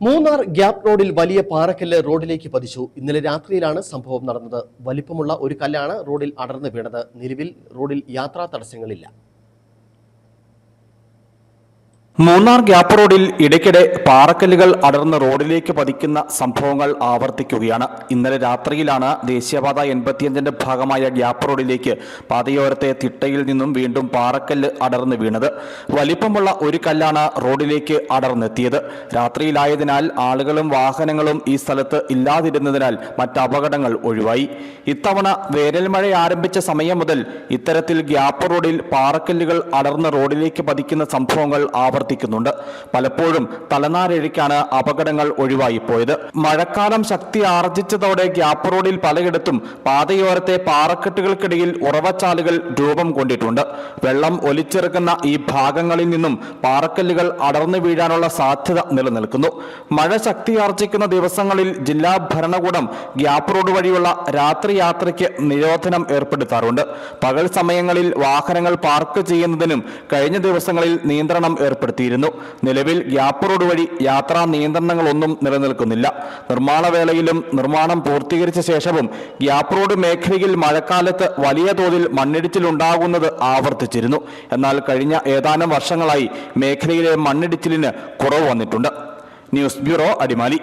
Munnar gap റോഡിൽ വലിയ പാറക്കല്ല് റോഡിലേക്ക് പതിച്ചു. ഇന്നലെ രാത്രിയിലാണ് സംഭവം നടന്നത്. വലിപ്പമുള്ള ഒരു കല്ലാണ് റോഡിൽ അടർന്നു വീണത്. നിലവിൽ റോഡിൽ യാത്രാ തടസ്സങ്ങളില്ല. മൂന്നാർ ഗ്യാപ്പ് റോഡിൽ ഇടയ്ക്കിടെ പാറക്കല്ലുകൾ അടർന്ന് റോഡിലേക്ക് പതിക്കുന്ന സംഭവങ്ങൾ ആവർത്തിക്കുകയാണ്. ഇന്നലെ രാത്രിയിലാണ് ദേശീയപാത എൺപത്തിയഞ്ചിന്റെ ഭാഗമായ ഗ്യാപ്പ് റോഡിലേക്ക് പാതയോരത്തെ തിട്ടയിൽ നിന്നും വീണ്ടും പാറക്കല്ല് അടർന്ന് വീണത്. വലിപ്പമുള്ള ഒരു കല്ലാണ് റോഡിലേക്ക് അടർന്നെത്തിയത്. രാത്രിയിലായതിനാൽ ആളുകളും വാഹനങ്ങളും ഈ സ്ഥലത്ത് ഇല്ലാതിരുന്നതിനാൽ മറ്റ് അപകടങ്ങൾ ഒഴിവായി. ഇത്തവണ വേനൽ മഴ ആരംഭിച്ച സമയം മുതൽ ഇത്തരത്തിൽ ഗ്യാപ്പ് റോഡിൽ പാറക്കല്ലുകൾ അടർന്ന് റോഡിലേക്ക് പതിക്കുന്ന സംഭവങ്ങൾ ആവർത്തിക്കുന്നുണ്ട് പലപ്പോഴും തലനാരിഴയ്ക്കാണ് അപകടങ്ങൾ ഒഴിവായി പോയത് മഴക്കാലം ശക്തി ആർജിച്ചതോടെ ഗ്യാപ്പ് റോഡിൽ പലയിടത്തും പാതയോരത്തെ പാറക്കെട്ടുകൾക്കിടയിൽ ഉറവച്ചാലുകൾ രൂപം കൊണ്ടിട്ടുണ്ട്. വെള്ളം ഒലിച്ചിറക്കുന്ന ഈ ഭാഗങ്ങളിൽ നിന്നും പാറക്കല്ലുകൾ അടർന്നു വീഴാനുള്ള സാധ്യത നിലനിൽക്കുന്നു. മഴ ശക്തിയാർജിക്കുന്ന ദിവസങ്ങളിൽ ജില്ലാ ഭരണകൂടം ഗ്യാപ്പ് റോഡ് വഴിയുള്ള രാത്രി യാത്രയ്ക്ക് നിരോധനം ഏർപ്പെടുത്താറുണ്ട്. പകൽ സമയങ്ങളിൽ വാഹനങ്ങൾ പാർക്ക് ചെയ്യുന്നതിനും കഴിഞ്ഞ ദിവസങ്ങളിൽ നിയന്ത്രണം ഏർപ്പെടുത്തിയിരുന്നു നിലവിൽ ഗ്യാപ്പ് റോഡ് വഴി യാത്രാ നിയന്ത്രണങ്ങളൊന്നും നിലനിൽക്കുന്നില്ല. നിർമ്മാണ വേളയിലും നിർമ്മാണം പൂർത്തീകരിച്ച ശേഷവും ഗ്യാപ്പ് റോഡ് മേഖലയിൽ മഴക്കാലത്ത് വലിയ തോതിൽ മണ്ണിടിച്ചിലുണ്ടാകുന്നത് ആവർത്തിച്ചിരുന്നു. എന്നാൽ കഴിഞ്ഞ ഏതാനും വർഷങ്ങളായി മേഖലയിലെ മണ്ണിടിച്ചിലിന് കുറവ് വന്നിട്ടുണ്ട്. News bureau Adimali.